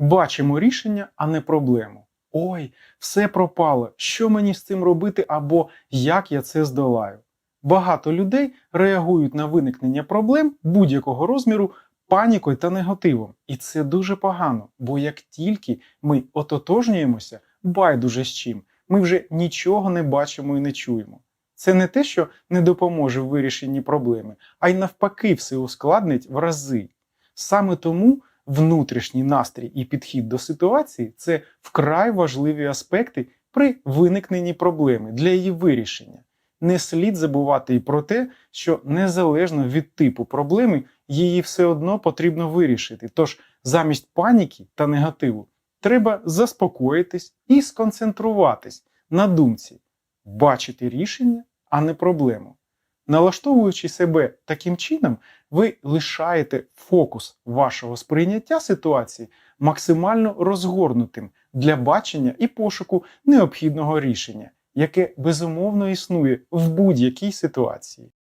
Бачимо рішення, а не проблему. Ой, все пропало. Що мені з цим робити або як я це здолаю? Багато людей реагують на виникнення проблем будь-якого розміру панікою та негативом. І це дуже погано, бо як тільки ми ототожнюємося байдуже з чим, ми вже нічого не бачимо і не чуємо. Це не те, що не допоможе в вирішенні проблеми, а й навпаки, все ускладнить в рази. Саме тому внутрішній настрій і підхід до ситуації це вкрай важливі аспекти при виникненні проблеми для її вирішення. Не слід забувати і про те, що незалежно від типу проблеми її все одно потрібно вирішити. Тож замість паніки та негативу треба заспокоїтись і сконцентруватись на думці, бачити рішення, а не проблему. Налаштовуючи себе таким чином, ви лишаєте фокус вашого сприйняття ситуації максимально розгорнутим для бачення і пошуку необхідного рішення, яке безумовно існує в будь-якій ситуації.